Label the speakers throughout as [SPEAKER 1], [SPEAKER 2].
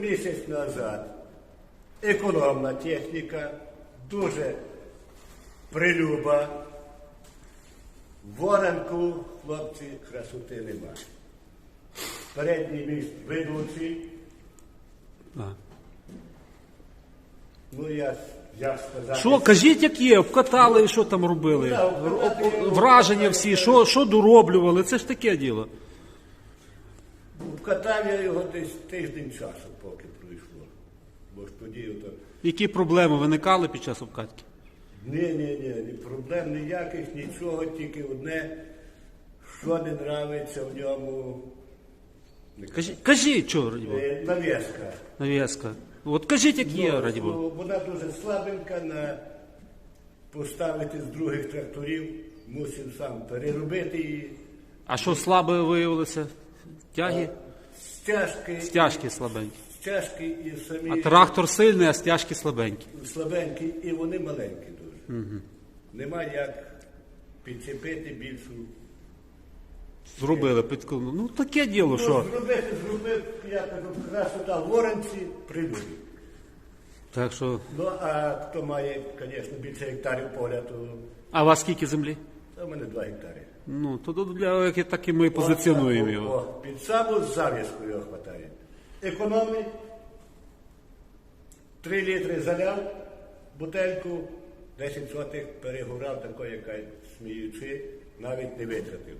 [SPEAKER 1] Місяць назад економна техніка, дуже прилюба. Воронку, хлопці, красоти нема. Передній міст ведучий. Ну, я, я сказав.
[SPEAKER 2] Що, кажіть, як є, обкатали і що там робили?
[SPEAKER 1] Ну, да, обкатати,
[SPEAKER 2] Об- об- Враження всі, що, що дороблювали, це ж таке діло.
[SPEAKER 1] Вкатав я його десь тиждень часу, поки пройшло. Бо ж тоді ото.
[SPEAKER 2] Які проблеми виникали під час обкатки?
[SPEAKER 1] Ні, ні, ні, ні проблем ніяких, нічого, тільки одне, що не нравиться в ньому.
[SPEAKER 2] Кажіть, кажіть що, раді Бога,
[SPEAKER 1] Е, Нав'язка.
[SPEAKER 2] нав'язка. От кажіть, як є, раді Бога.
[SPEAKER 1] Ну, Вона дуже слабенька на поставити з других тракторів, мусив сам переробити її.
[SPEAKER 2] А що слабе виявилося? Тяги?
[SPEAKER 1] Стяжки,
[SPEAKER 2] Стяжки слабенькі.
[SPEAKER 1] стяжки і самі
[SPEAKER 2] А трактор сильний, а стяжки слабенькі.
[SPEAKER 1] слабенькі, і вони маленькі дуже. Нема як підчепити більшу.
[SPEAKER 2] Зробили, підколону. Ну таке діло,
[SPEAKER 1] Ну,
[SPEAKER 2] що.
[SPEAKER 1] зробити, зробив, я кажу, красота в Воронці, придумав.
[SPEAKER 2] Так що.
[SPEAKER 1] Ну, а хто має, звісно, більше гектарів поля, то,
[SPEAKER 2] А у вас скільки землі?
[SPEAKER 1] то в мене два гектари.
[SPEAKER 2] Ну, то для як так і ми позиціонуємо його.
[SPEAKER 1] о, Під саму зав'язку його хватає. Економить. Три літри заляв, бутельку, 10 сотих перегорав такою, яка сміючи, навіть не витратив.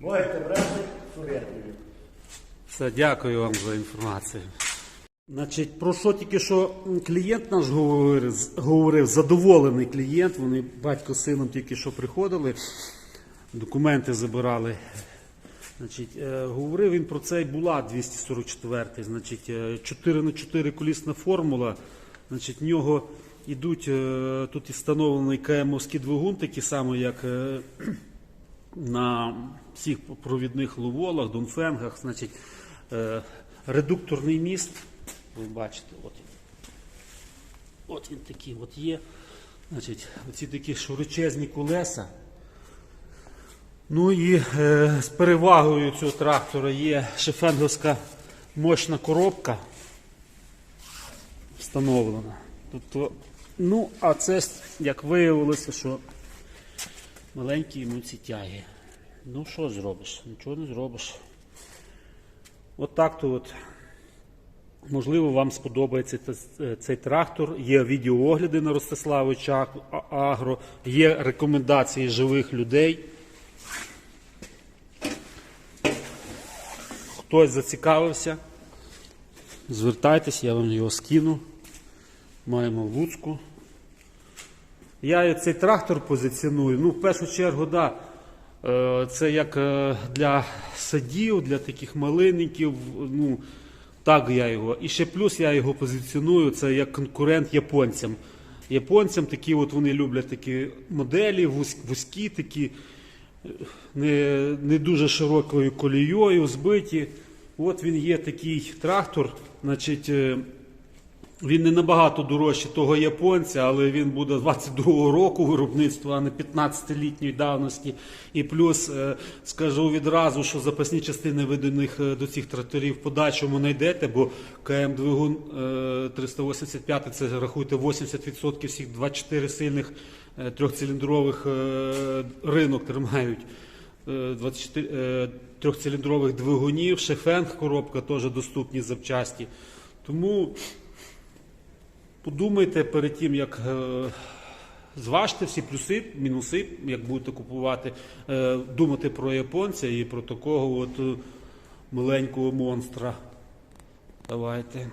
[SPEAKER 1] Можете брати сурятною.
[SPEAKER 2] Все, дякую вам за інформацію. Значить, про що тільки що клієнт наш говорив, говорив, задоволений клієнт. Вони батько з сином тільки що приходили, документи забирали. Значить, е, говорив він про цей була 244 значить, е, 4 на 4 колісна формула. Значить, в нього йдуть е, тут і встановлений КМовський двигун, такий самий, як е, на всіх провідних ловолах, донфенгах, значить, е, редукторний міст. Ви бачите, от він. От він такий от є. Значить, оці такі широчезні колеса. Ну і е, з перевагою цього трактора є шефенговська мощна коробка встановлена. Тобто, ну, а це, як виявилося, що маленькі йому ці тяги. Ну, що зробиш? Нічого не зробиш. От так то от. Можливо, вам сподобається цей трактор. Є відеоогляди на Ростиславича Агро, є рекомендації живих людей. Хтось зацікавився, звертайтесь, я вам його скину. Маємо Луцьку. Я цей трактор позиціоную. Ну, в першу чергу, да, е, це як е, для садів, для таких малинників. Ну, так я його. І ще плюс я його позиціоную, це як конкурент японцям. Японцям такі от вони люблять такі моделі, вузькі, такі, е, не, не дуже широкою колією, збиті. От він є такий трактор, значить. Е, він не набагато дорожче того японця, але він буде 22-го року виробництва, а не 15-літньої давності. І плюс е, скажу відразу, що запасні частини ви до них е, до цих тракторів в подальшому знайдете, бо КМ двигун е, 385 це рахуйте 80% всіх 24 сильних е, трьохциліндрових е, ринок тримають. Е, 24 е, трьохциліндрових двигунів, шефенг коробка теж доступні запчасті. Тому Подумайте перед тим, як е, зважте всі плюси, мінуси, як будете купувати, е, думати про японця і про такого от е, маленького монстра. Давайте.